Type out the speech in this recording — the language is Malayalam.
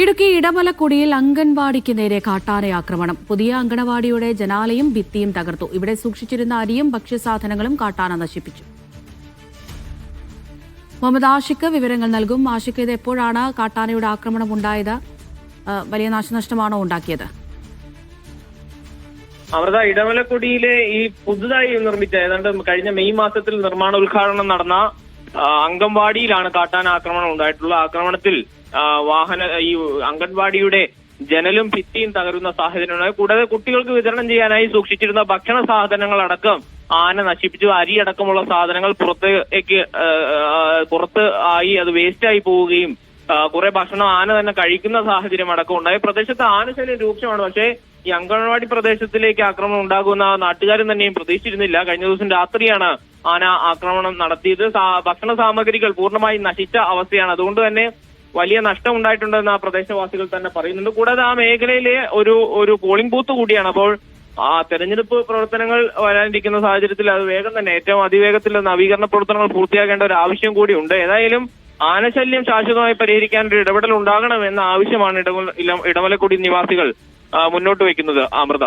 ഇടുക്കി ഇടമലക്കുടിയിൽ അംഗൻവാടിക്ക് നേരെ കാട്ടാന ആക്രമണം. പുതിയ അങ്കണവാടിയുടെ ജനാലയും ഭിത്തിയും തകർത്തു. ഇവിടെ സൂക്ഷിച്ചിരുന്ന അരിയും ഭക്ഷ്യസാധനങ്ങളും കാട്ടാന നശിപ്പിച്ചു. മുഹമ്മദ് ആഷിഖ് വിവരങ്ങൾ നൽകും. ആഷിഖ് ഇത് എപ്പോഴാണ് കാട്ടാനയുടെ ആക്രമണം ഉണ്ടായത്? വലിയ നാശനഷ്ടമാണോ ഉണ്ടാക്കിയത്? അമൃത ഇടമലക്കുടിയിലെ ഈ പുതുതായി നിർമ്മിച്ച ഏതാണ്ട് കഴിഞ്ഞ മെയ് മാസത്തിൽ നിർമ്മാണ ഉദ്ഘാടനം നടന്ന അംഗൻവാടിയിലാണ് കാട്ടാന ആക്രമണം ഉണ്ടായിട്ടുള്ള ആക്രമണത്തിൽ വാഹന ഈ അംഗൻവാടിയുടെ ജനലും ഭിത്തിയും തകരുന്ന സാഹചര്യമുണ്ടായി. കൂടാതെ കുട്ടികൾക്ക് വിതരണം ചെയ്യാനായി സൂക്ഷിച്ചിരുന്ന ഭക്ഷണ സാധനങ്ങൾ അടക്കം ആന നശിപ്പിച്ചു. അരി അടക്കമുള്ള സാധനങ്ങൾ പുറത്തേക്ക് പുറത്ത് ആയി അത് വേസ്റ്റ് ആയി പോവുകയും കുറെ ഭക്ഷണം ആന തന്നെ കഴിക്കുന്ന സാഹചര്യം അടക്കം ഉണ്ടായി. പ്രദേശത്ത് ആനശല്യം രൂക്ഷമാണ്. പക്ഷേ ഈ അംഗൻവാടി പ്രദേശത്തിലേക്ക് ആക്രമണം ഉണ്ടാകുമെന്ന് നാട്ടുകാരും തന്നെയും പ്രതീക്ഷിച്ചിരുന്നില്ല. കഴിഞ്ഞ ദിവസം രാത്രിയാണ് ആന ആക്രമണം നടത്തിയത് ഭക്ഷണ സാമഗ്രികൾ പൂർണമായി നശിച്ച അവസ്ഥയാണ്. അതുകൊണ്ട് തന്നെ വലിയ നഷ്ടം ഉണ്ടായിട്ടുണ്ടെന്ന് ആ പ്രദേശവാസികൾ തന്നെ പറയുന്നുണ്ട്. കൂടാതെ ആ മേഖലയിലെ ഒരു ഒരു പോളിംഗ് ബൂത്ത് കൂടിയാണ്. അപ്പോൾ ആ തെരഞ്ഞെടുപ്പ് പ്രവർത്തനങ്ങൾ വരാനിരിക്കുന്ന സാഹചര്യത്തിൽ അത് വേഗം തന്നെ ഏറ്റവും അതിവേഗത്തിൽ നവീകരണ പ്രവർത്തനങ്ങൾ പൂർത്തിയാക്കേണ്ട ഒരു ആവശ്യം കൂടിയുണ്ട് ഏതായാലും ആനശല്യം ശാശ്വതമായി പരിഹരിക്കാൻ ഒരു ഇടപെടൽ ഉണ്ടാകണമെന്ന ആവശ്യമാണ് ഇടമല ഇടമലക്കുടി നിവാസികൾ മുന്നോട്ട് വയ്ക്കുന്നത്. അമൃത.